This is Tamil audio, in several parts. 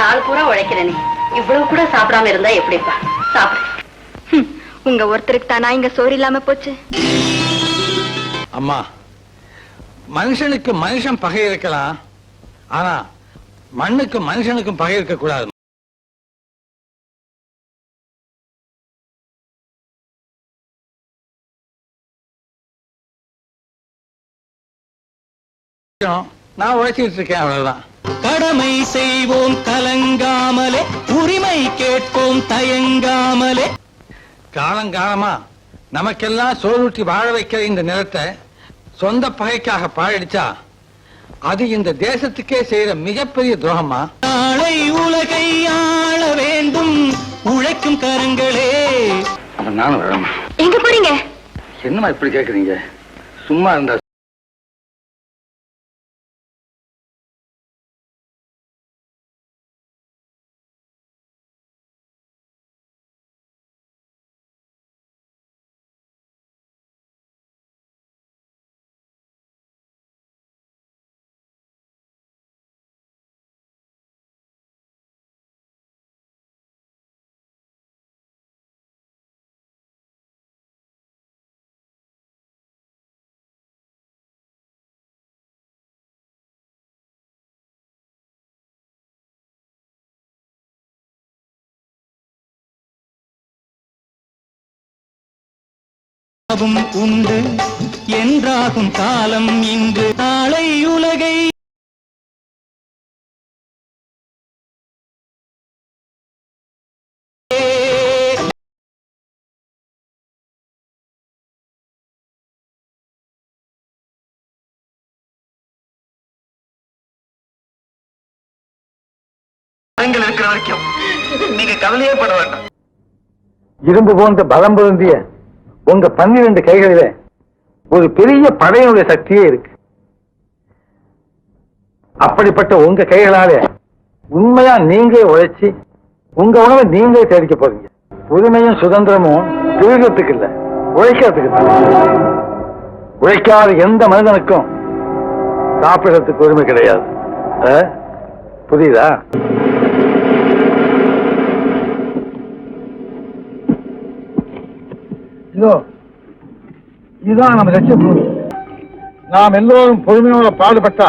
நாள் பூரா உழைக்கிறேனே. இவ்வளவு கூட சாப்பிடாம இருந்தா எப்படிப்பா? சாப்பிடு. உங்க ஒருத்தருக்கு தானா இங்க சோறு இல்லாம போச்சு? அம்மா மனுஷனுக்கு மனுஷன் பகை இருக்கலாம் ஆனா மண்ணுக்கு மனுஷனுக்கும் பகை இருக்க கூடாது நான் உழைச்சிட்டு இருக்கேன் அவ்வளவுதான். கடமை செய்வோம் கலங்காமலே உரிமை கேட்போம் தயங்காமலே. காலங்காலமா நமக்கெல்லாம் சோறுட்டி வாழ வைக்கிற இந்த நிலத்தை சொந்த பகைக்காக பாழடிச்சா அது இந்த தேசத்துக்கே செய்யற மிகப்பெரிய துரோகமா நாளை உலகை ஆள வேண்டும் உழைக்கும் கரங்களே. அப்ப நானும் வரேன் எங்க போறீங்க? என்னம்மா இப்படி கேக்குறீங்க? சும்மா இருந்தா லாபம் உண்டு. என்றாகும் காலம் இன்று. நாளை உலகை இருக்கிற வரைக்கும். நீங்க கவலையே பட வேண்டாம். இரும்பு போன்ற பலம் பொருந்திய உங்க பன்னிரண்டு கைகளில ஒரு பெரிய படையினுடைய சக்தியே இருக்கு. அப்படிப்பட்ட உங்க கைகளால உண்மையா நீங்களே உழைச்சி உங்க உணவை நீங்களே தேடிக்க போறீங்க. உரிமையும் சுதந்திரமும் திருகிறதுக்கு இல்ல உழைக்கிறதுக்கு உழைக்காத எந்த மனிதனுக்கும் சாப்பிடறதுக்கு உரிமை கிடையாது. ஆ? புரியுதா? இதோ இதுதான் நம்ம லட்சிய பூமி நாம் எல்லோரும் பொறுமையோட பாடுபட்டா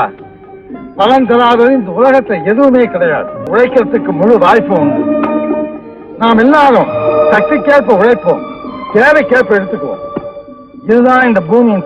பலன் தராதது இந்த உலகத்துல எதுவுமே கிடையாது. உழைக்கிறதுக்கு முழு வாய்ப்பு உண்டு. நாம் எல்லாரும் சக்திக்கேற்ப உழைப்போம் தேவைக்கேற்ப எடுத்துக்குவோம். இதுதான் இந்த பூமியின்